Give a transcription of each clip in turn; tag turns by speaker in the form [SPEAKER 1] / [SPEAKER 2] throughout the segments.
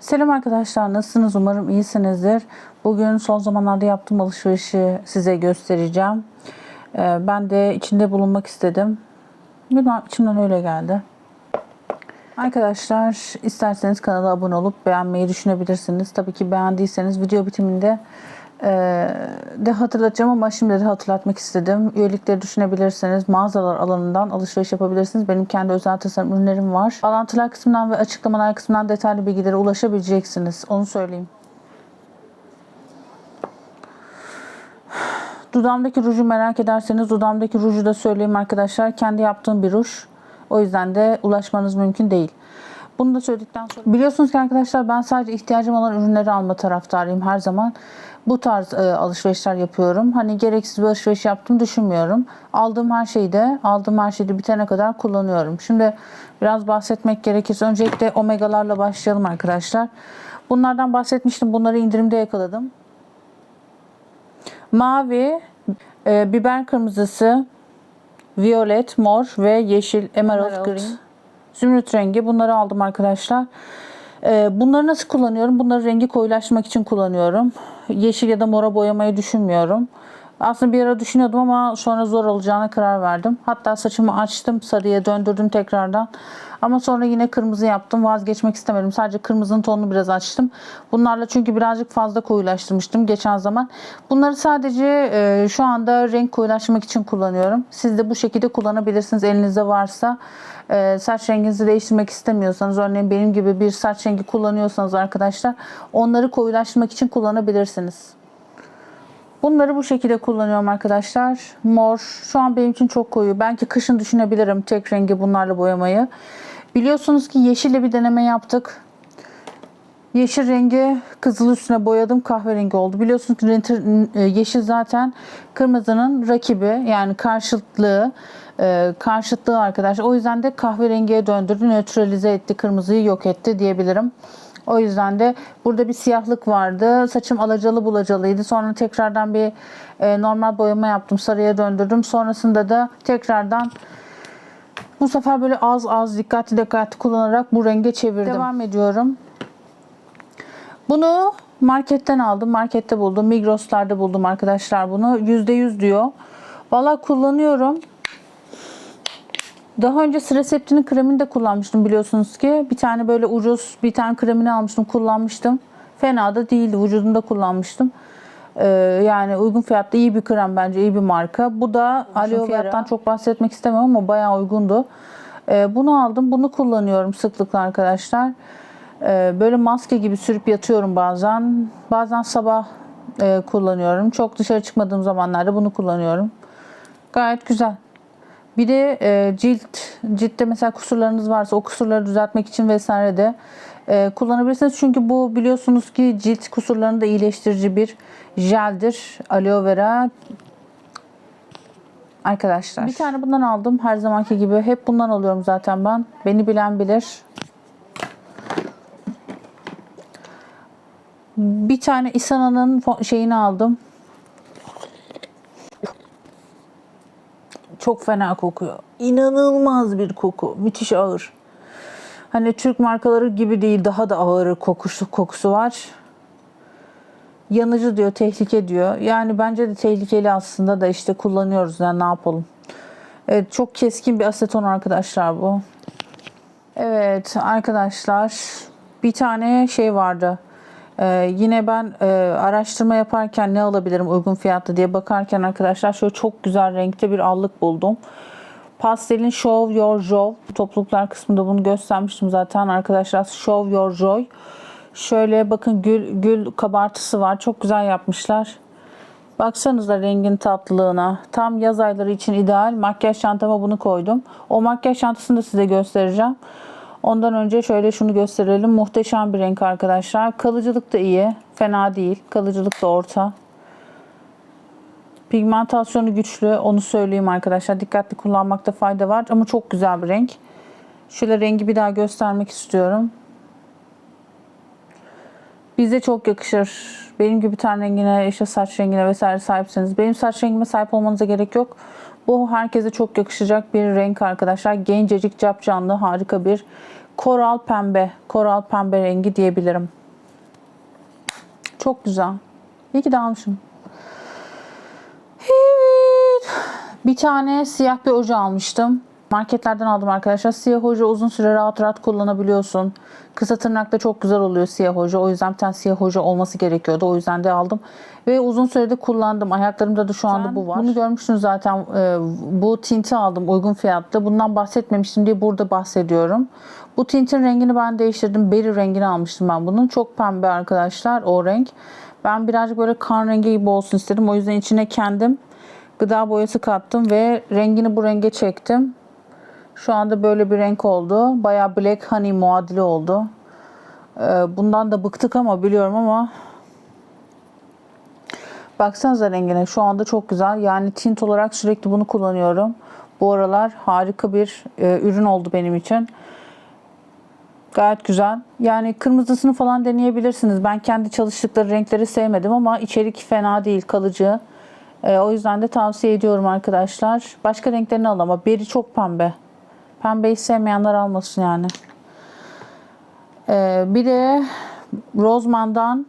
[SPEAKER 1] Selam arkadaşlar nasılsınız? Umarım iyisinizdir. Bugün son zamanlarda yaptığım alışverişi size göstereceğim. Ee, ben de içinde bulunmak istedim. Bilmem içimden öyle geldi. Arkadaşlar isterseniz kanala abone olup beğenmeyi düşünebilirsiniz. Tabii ki beğendiyseniz video bitiminde de hatırlatacağım ama şimdi de hatırlatmak istedim. Üyelikleri düşünebilirsiniz. Mağazalar alanından alışveriş yapabilirsiniz. Benim kendi özel tasarım ürünlerim var. Bağlantılar kısmından ve açıklamalar kısmından detaylı bilgilere ulaşabileceksiniz. Onu söyleyeyim. Dudağımdaki ruju merak ederseniz dudağımdaki ruju da söyleyeyim arkadaşlar. Kendi yaptığım bir ruj. O yüzden de ulaşmanız mümkün değil. Bunu da söyledikten sonra biliyorsunuz ki arkadaşlar ben sadece ihtiyacım olan ürünleri alma taraftarıyım her zaman. Bu tarz e, alışverişler yapıyorum. Hani gereksiz bir alışveriş yaptım düşünmüyorum. Aldığım her şeyi de aldığım her şeyi de bitene kadar kullanıyorum. Şimdi biraz bahsetmek gerekirse öncelikle omegalarla başlayalım arkadaşlar. Bunlardan bahsetmiştim. Bunları indirimde yakaladım. Mavi, e, biber kırmızısı, violet, mor ve yeşil emerald,
[SPEAKER 2] Emerald.
[SPEAKER 1] green. Zümrüt rengi bunları aldım arkadaşlar. E, bunları nasıl kullanıyorum? Bunları rengi koyulaştırmak için kullanıyorum. Yeşil ya da mora boyamayı düşünmüyorum. Aslında bir ara düşünüyordum ama sonra zor olacağına karar verdim. Hatta saçımı açtım, sarıya döndürdüm tekrardan. Ama sonra yine kırmızı yaptım. Vazgeçmek istemedim. Sadece kırmızının tonunu biraz açtım. Bunlarla çünkü birazcık fazla koyulaştırmıştım geçen zaman. Bunları sadece e, şu anda renk koyulaştırmak için kullanıyorum. Siz de bu şekilde kullanabilirsiniz elinizde varsa. E, saç renginizi değiştirmek istemiyorsanız örneğin benim gibi bir saç rengi kullanıyorsanız arkadaşlar onları koyulaştırmak için kullanabilirsiniz. Bunları bu şekilde kullanıyorum arkadaşlar. Mor şu an benim için çok koyu. Belki kışın düşünebilirim tek rengi bunlarla boyamayı. Biliyorsunuz ki yeşille bir deneme yaptık. Yeşil rengi kızıl üstüne boyadım kahverengi oldu. Biliyorsunuz ki e, yeşil zaten kırmızının rakibi yani karşıtlığı e, karşıtlığı arkadaşlar. O yüzden de kahverengiye döndürdü, nötralize etti, kırmızıyı yok etti diyebilirim. O yüzden de burada bir siyahlık vardı. Saçım alacalı bulacalıydı. Sonra tekrardan bir e, normal boyama yaptım. Sarıya döndürdüm. Sonrasında da tekrardan bu sefer böyle az az dikkatli dikkatli kullanarak bu renge çevirdim. Devam ediyorum. Bunu marketten aldım. Markette buldum. Migros'larda buldum arkadaşlar bunu. %100 diyor. Valla kullanıyorum. Daha önce Resepti'nin kremini de kullanmıştım biliyorsunuz ki. Bir tane böyle ucuz bir tane kremini almıştım kullanmıştım. Fena da değildi. Vücudumda kullanmıştım. Ee, yani uygun fiyatta iyi bir krem bence iyi bir marka. Bu da aloe fiyattan çok bahsetmek istemiyorum ama bayağı uygundu. Ee, bunu aldım. Bunu kullanıyorum sıklıkla arkadaşlar. Ee, böyle maske gibi sürüp yatıyorum bazen. Bazen sabah e, kullanıyorum. Çok dışarı çıkmadığım zamanlarda bunu kullanıyorum. Gayet güzel. Bir de e, cilt ciltte mesela kusurlarınız varsa o kusurları düzeltmek için vesaire de e, kullanabilirsiniz. Çünkü bu biliyorsunuz ki cilt kusurlarını da iyileştirici bir jeldir. Aloe vera arkadaşlar. Bir tane bundan aldım her zamanki gibi. Hep bundan alıyorum zaten ben. Beni bilen bilir. Bir tane Isana'nın şeyini aldım. Çok fena kokuyor. İnanılmaz bir koku. Müthiş ağır. Hani Türk markaları gibi değil daha da ağır kokusu, kokusu var. Yanıcı diyor, tehlike diyor. Yani bence de tehlikeli aslında da işte kullanıyoruz yani ne yapalım. Evet çok keskin bir aseton arkadaşlar bu. Evet arkadaşlar bir tane şey vardı. Ee, yine ben e, araştırma yaparken ne alabilirim uygun fiyatlı diye bakarken arkadaşlar şöyle çok güzel renkte bir allık buldum. Pastelin Show Your Joy topluluklar kısmında bunu göstermiştim zaten arkadaşlar. Show Your Joy. Şöyle bakın gül gül kabartısı var. Çok güzel yapmışlar. Baksanıza rengin tatlılığına. Tam yaz ayları için ideal. Makyaj çantama bunu koydum. O makyaj çantasını da size göstereceğim. Ondan önce şöyle şunu gösterelim. Muhteşem bir renk arkadaşlar. Kalıcılık da iyi. Fena değil. Kalıcılık da orta. Pigmentasyonu güçlü. Onu söyleyeyim arkadaşlar. Dikkatli kullanmakta fayda var. Ama çok güzel bir renk. Şöyle rengi bir daha göstermek istiyorum. Bize çok yakışır. Benim gibi ten rengine, işte saç rengine vesaire sahipseniz. Benim saç rengime sahip olmanıza gerek yok. Bu herkese çok yakışacak bir renk arkadaşlar. Gencecik, capcanlı, harika bir koral pembe. Koral pembe rengi diyebilirim. Çok güzel. İyi ki de almışım. Evet. Bir tane siyah bir oje almıştım. Marketlerden aldım arkadaşlar. Siyah oje uzun süre rahat rahat kullanabiliyorsun. Kısa tırnakta çok güzel oluyor siyah oje. O yüzden bir tane siyah oje olması gerekiyordu. O yüzden de aldım. Ve uzun sürede kullandım. Ayaklarımda da şu anda bu var. Bunu görmüşsünüz zaten. Ee, bu tinti aldım uygun fiyatlı. Bundan bahsetmemiştim diye burada bahsediyorum. Bu tintin rengini ben değiştirdim. Berry rengini almıştım ben bunun. Çok pembe arkadaşlar o renk. Ben birazcık böyle kan rengi gibi olsun istedim. O yüzden içine kendim gıda boyası kattım ve rengini bu renge çektim. Şu anda böyle bir renk oldu. Bayağı black honey muadili oldu. Ee, bundan da bıktık ama biliyorum ama baksanıza rengine şu anda çok güzel. Yani tint olarak sürekli bunu kullanıyorum. Bu aralar harika bir e, ürün oldu benim için. Gayet güzel. Yani kırmızısını falan deneyebilirsiniz. Ben kendi çalıştıkları renkleri sevmedim ama içerik fena değil, kalıcı. Ee, o yüzden de tavsiye ediyorum arkadaşlar. Başka renklerini al ama beri çok pembe. Pembeyi sevmeyenler almasın yani. Ee, bir de Roseman'dan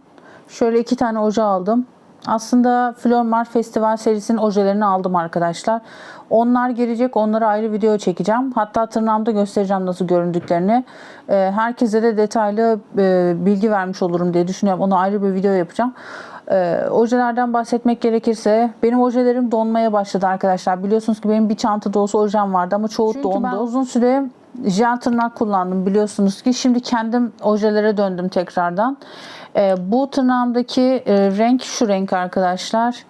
[SPEAKER 1] şöyle iki tane oje aldım. Aslında Flormar Festival serisinin ojelerini aldım arkadaşlar. Onlar gelecek. Onlara ayrı video çekeceğim. Hatta tırnağımda göstereceğim nasıl göründüklerini. Ee, herkese de detaylı e, bilgi vermiş olurum diye düşünüyorum. Onu ayrı bir video yapacağım. Ee, ojelerden bahsetmek gerekirse benim ojelerim donmaya başladı arkadaşlar. Biliyorsunuz ki benim bir çanta dolusu ojem vardı ama çoğu
[SPEAKER 2] Çünkü
[SPEAKER 1] dondu.
[SPEAKER 2] ben
[SPEAKER 1] uzun süre jel tırnak kullandım biliyorsunuz ki. Şimdi kendim ojelere döndüm tekrardan. Ee, bu tırnağımdaki e, renk şu renk arkadaşlar.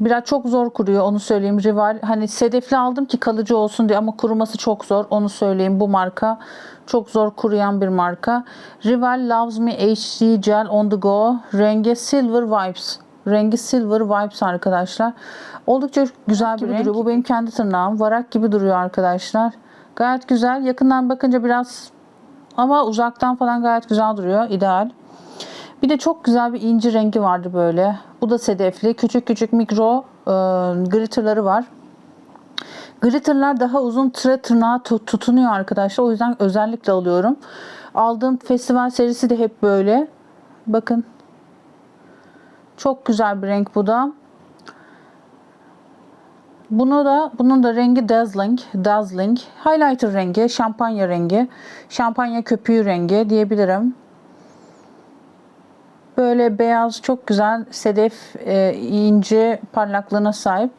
[SPEAKER 1] Biraz çok zor kuruyor onu söyleyeyim. Rival hani sedefli aldım ki kalıcı olsun diye ama kuruması çok zor. Onu söyleyeyim bu marka çok zor kuruyan bir marka. Rival Loves Me HD Gel On The Go rengi Silver Vibes. Rengi Silver Vibes arkadaşlar. Oldukça güzel bir renk. Bu benim kendi tırnağım. Varak gibi duruyor arkadaşlar. Gayet güzel. Yakından bakınca biraz ama uzaktan falan gayet güzel duruyor. İdeal. Bir de çok güzel bir inci rengi vardı böyle. Bu da sedefli. Küçük küçük mikro e, glitterları var. Glitterlar daha uzun süre tırnağa tu- tutunuyor arkadaşlar. O yüzden özellikle alıyorum. Aldığım festival serisi de hep böyle. Bakın. Çok güzel bir renk bu da. Bunu da bunun da rengi dazzling, dazzling. Highlighter rengi, şampanya rengi, şampanya köpüğü rengi diyebilirim. Böyle beyaz çok güzel sedef e, ince parlaklığına sahip.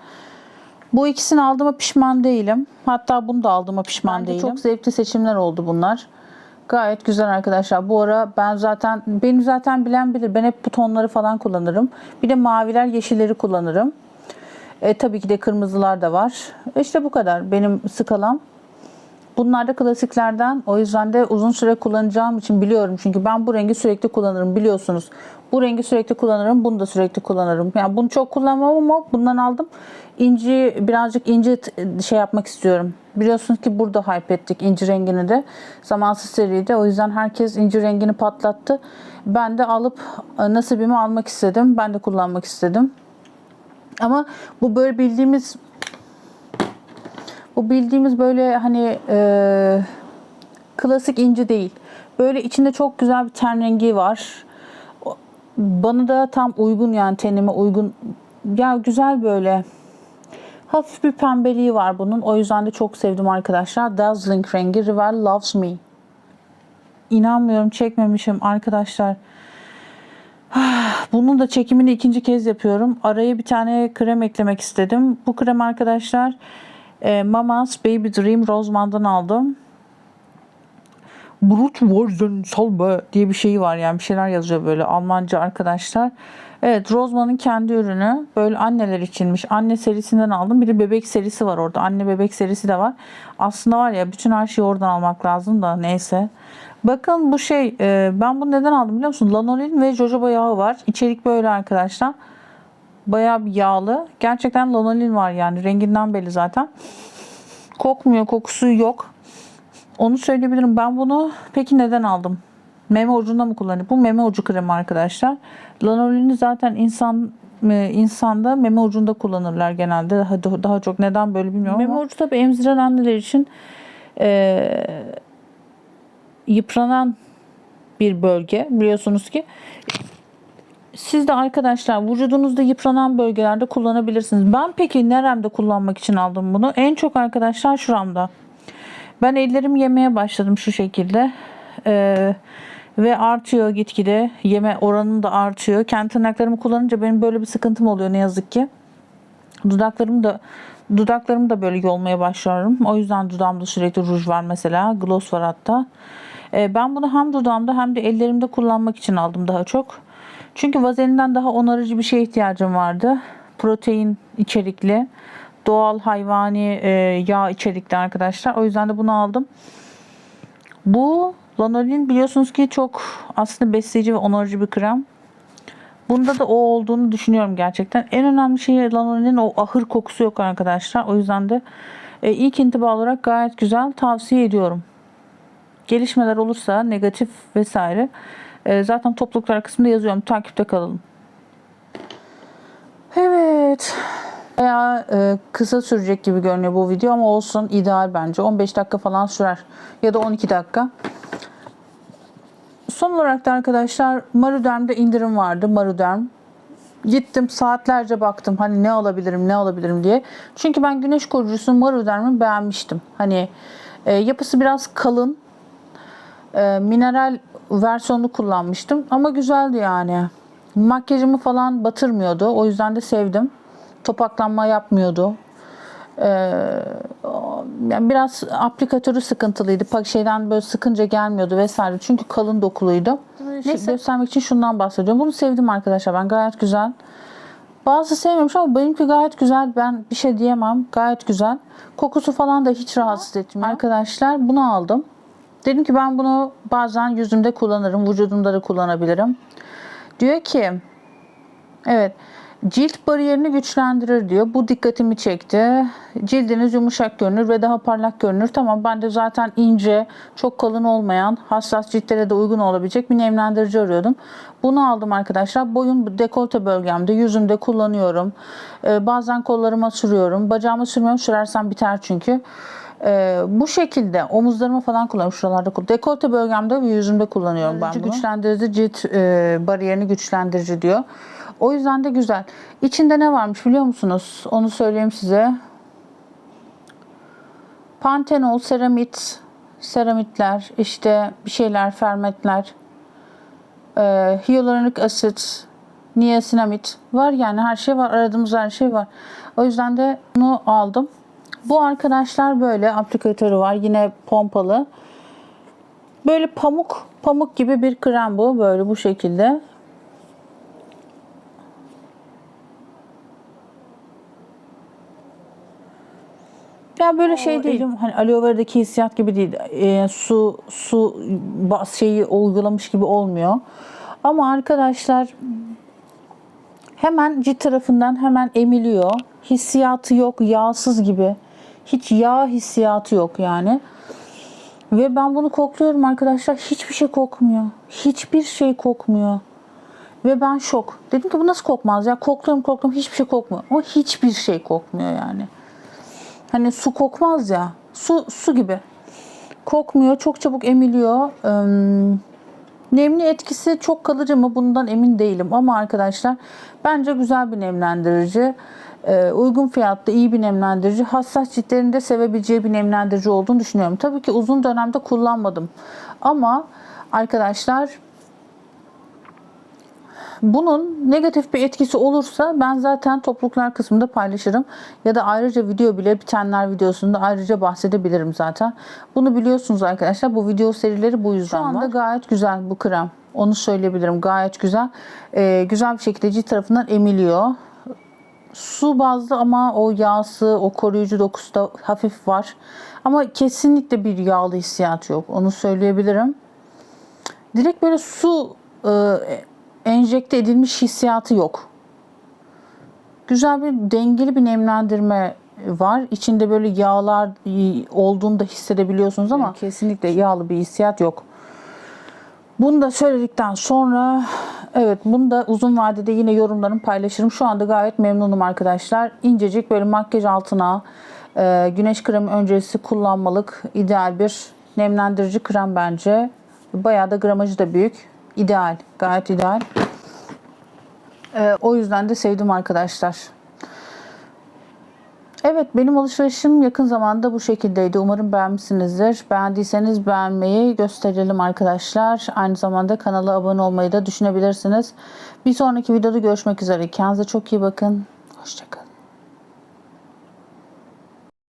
[SPEAKER 1] Bu ikisini aldığıma pişman değilim. Hatta bunu da aldığıma pişman değilim. Çok zevkli seçimler oldu bunlar. Gayet güzel arkadaşlar. Bu ara ben zaten benim zaten bilen bilir. Ben hep bu tonları falan kullanırım. Bir de maviler, yeşilleri kullanırım. E, tabii ki de kırmızılar da var. İşte bu kadar benim skalam. Bunlar da klasiklerden. O yüzden de uzun süre kullanacağım için biliyorum. Çünkü ben bu rengi sürekli kullanırım biliyorsunuz. Bu rengi sürekli kullanırım. Bunu da sürekli kullanırım. Yani bunu çok kullanmam ama bundan aldım. İnci birazcık inci şey yapmak istiyorum. Biliyorsunuz ki burada hype ettik inci rengini de. Zamansız seride. O yüzden herkes inci rengini patlattı. Ben de alıp e, nasibimi almak istedim. Ben de kullanmak istedim. Ama bu böyle bildiğimiz bu bildiğimiz böyle hani e, klasik inci değil. Böyle içinde çok güzel bir ten rengi var. O- Bana da tam uygun yani tenime uygun. Ya güzel böyle. Hafif bir pembeliği var bunun. O yüzden de çok sevdim arkadaşlar. Dazzling rengi Rival Loves Me. İnanmıyorum çekmemişim arkadaşlar. Bunun da çekimini ikinci kez yapıyorum. Araya bir tane krem eklemek istedim. Bu krem arkadaşlar e, Mama's Baby Dream Roseman'dan aldım. Brut Wurzeln Salbe diye bir şey var yani bir şeyler yazıyor böyle Almanca arkadaşlar. Evet Roseman'ın kendi ürünü böyle anneler içinmiş. Anne serisinden aldım. Bir de bebek serisi var orada. Anne bebek serisi de var. Aslında var ya bütün her şeyi oradan almak lazım da neyse. Bakın bu şey e, ben bunu neden aldım biliyor musun? Lanolin ve jojoba yağı var. İçerik böyle arkadaşlar. Bayağı bir yağlı. Gerçekten lanolin var yani renginden belli zaten. Kokmuyor kokusu yok. Onu söyleyebilirim. Ben bunu peki neden aldım? Meme ucunda mı kullanıyor? Bu meme ucu kremi arkadaşlar. Lanolini zaten insan e, insanda meme ucunda kullanırlar genelde. Daha, daha çok neden böyle bilmiyorum meme ama. ucu tabii emziren anneler için e, yıpranan bir bölge biliyorsunuz ki. Siz de arkadaşlar vücudunuzda yıpranan bölgelerde kullanabilirsiniz. Ben peki neremde kullanmak için aldım bunu? En çok arkadaşlar şuramda. Ben ellerimi yemeye başladım şu şekilde. Ee, ve artıyor gitgide. Yeme oranım da artıyor. Kendi tırnaklarımı kullanınca benim böyle bir sıkıntım oluyor ne yazık ki. Dudaklarım da dudaklarım da böyle yolmaya başlıyorum. O yüzden dudağımda sürekli ruj var mesela. Gloss var hatta. Ee, ben bunu hem dudağımda hem de ellerimde kullanmak için aldım daha çok. Çünkü vazelinden daha onarıcı bir şeye ihtiyacım vardı. Protein içerikli, doğal hayvani e, yağ içerikli arkadaşlar. O yüzden de bunu aldım. Bu lanolin biliyorsunuz ki çok aslında besleyici ve onarıcı bir krem. Bunda da o olduğunu düşünüyorum gerçekten. En önemli şey lanolinin o ahır kokusu yok arkadaşlar. O yüzden de e, ilk intiba olarak gayet güzel tavsiye ediyorum. Gelişmeler olursa negatif vesaire e, zaten topluluklar kısmında yazıyorum. Takipte kalalım. Evet. Bayağı e, kısa sürecek gibi görünüyor bu video ama olsun ideal bence. 15 dakika falan sürer. Ya da 12 dakika. Son olarak da arkadaşlar Maruderm'de indirim vardı. Maruderm. Gittim saatlerce baktım hani ne alabilirim ne alabilirim diye. Çünkü ben güneş koruyucusu Maruderm'i beğenmiştim. Hani e, yapısı biraz kalın. E, mineral versiyonunu kullanmıştım ama güzeldi yani. Makyajımı falan batırmıyordu. O yüzden de sevdim. Topaklanma yapmıyordu. Ee, yani biraz aplikatörü sıkıntılıydı. Pak şeyden böyle sıkınca gelmiyordu vesaire. Çünkü kalın dokuluydu. Neyse. Göstermek için şundan bahsediyorum. Bunu sevdim arkadaşlar ben. Gayet güzel. Bazı sevmemiş ama benimki gayet güzel. Ben bir şey diyemem. Gayet güzel. Kokusu falan da hiç rahatsız etmiyor. Arkadaşlar bunu aldım. Dedim ki ben bunu bazen yüzümde kullanırım. Vücudumda da kullanabilirim. Diyor ki evet cilt bariyerini güçlendirir diyor. Bu dikkatimi çekti. Cildiniz yumuşak görünür ve daha parlak görünür. Tamam ben de zaten ince, çok kalın olmayan, hassas ciltlere de uygun olabilecek bir nemlendirici arıyordum. Bunu aldım arkadaşlar. Boyun dekolte bölgemde, yüzümde kullanıyorum. Ee, bazen kollarıma sürüyorum. Bacağıma sürmüyorum. Sürersem biter çünkü. Ee, bu şekilde omuzlarıma falan kullanıyorum. Şuralarda dekolte bölgemde ve yüzümde kullanıyorum ben bunu. Güçlendirici cilt e, bariyerini güçlendirici diyor. O yüzden de güzel. İçinde ne varmış biliyor musunuz? Onu söyleyeyim size. Pantenol, seramit, seramitler, işte bir şeyler, fermentler, e, hyaluronik asit, niasinamid var yani her şey var. Aradığımız her şey var. O yüzden de bunu aldım. Bu arkadaşlar böyle aplikatörü var. Yine pompalı. Böyle pamuk pamuk gibi bir krem bu. Böyle bu şekilde. Ya böyle şey değil. Hani aloe vera'daki hissiyat gibi değil. E, su su şeyi uygulamış gibi olmuyor. Ama arkadaşlar hemen cilt tarafından hemen emiliyor. Hissiyatı yok, yağsız gibi. Hiç yağ hissiyatı yok yani. Ve ben bunu kokluyorum arkadaşlar. Hiçbir şey kokmuyor. Hiçbir şey kokmuyor. Ve ben şok. Dedim ki bu nasıl kokmaz ya? Kokluyorum kokluyorum hiçbir şey kokmuyor. Ama hiçbir şey kokmuyor yani. Hani su kokmaz ya. Su su gibi. Kokmuyor. Çok çabuk emiliyor. Ee, nemli etkisi çok kalıcı mı? Bundan emin değilim. Ama arkadaşlar bence güzel bir nemlendirici. Ee, uygun fiyatlı iyi bir nemlendirici. Hassas ciltlerin de sevebileceği bir nemlendirici olduğunu düşünüyorum. Tabii ki uzun dönemde kullanmadım. Ama arkadaşlar bunun negatif bir etkisi olursa ben zaten topluluklar kısmında paylaşırım. Ya da ayrıca video bile bitenler videosunda ayrıca bahsedebilirim zaten. Bunu biliyorsunuz arkadaşlar. Bu video serileri bu yüzden Şu anda var. gayet güzel bu krem. Onu söyleyebilirim. Gayet güzel. Ee, güzel bir şekilde cilt tarafından emiliyor. Su bazlı ama o yağsı, o koruyucu dokusu da hafif var. Ama kesinlikle bir yağlı hissiyat yok. Onu söyleyebilirim. Direkt böyle su e, enjekte edilmiş hissiyatı yok. Güzel bir dengeli bir nemlendirme var. İçinde böyle yağlar olduğunu da hissedebiliyorsunuz ama kesinlikle yağlı bir hissiyat yok. Bunu da söyledikten sonra evet bunu da uzun vadede yine yorumlarımı paylaşırım. Şu anda gayet memnunum arkadaşlar. İncecik böyle makyaj altına e, güneş kremi öncesi kullanmalık ideal bir nemlendirici krem bence. Bayağı da gramajı da büyük. İdeal. Gayet ideal. E, o yüzden de sevdim arkadaşlar. Evet benim alışverişim yakın zamanda bu şekildeydi. Umarım beğenmişsinizdir. Beğendiyseniz beğenmeyi gösterelim arkadaşlar. Aynı zamanda kanala abone olmayı da düşünebilirsiniz. Bir sonraki videoda görüşmek üzere. Kendinize çok iyi bakın. Hoşçakalın.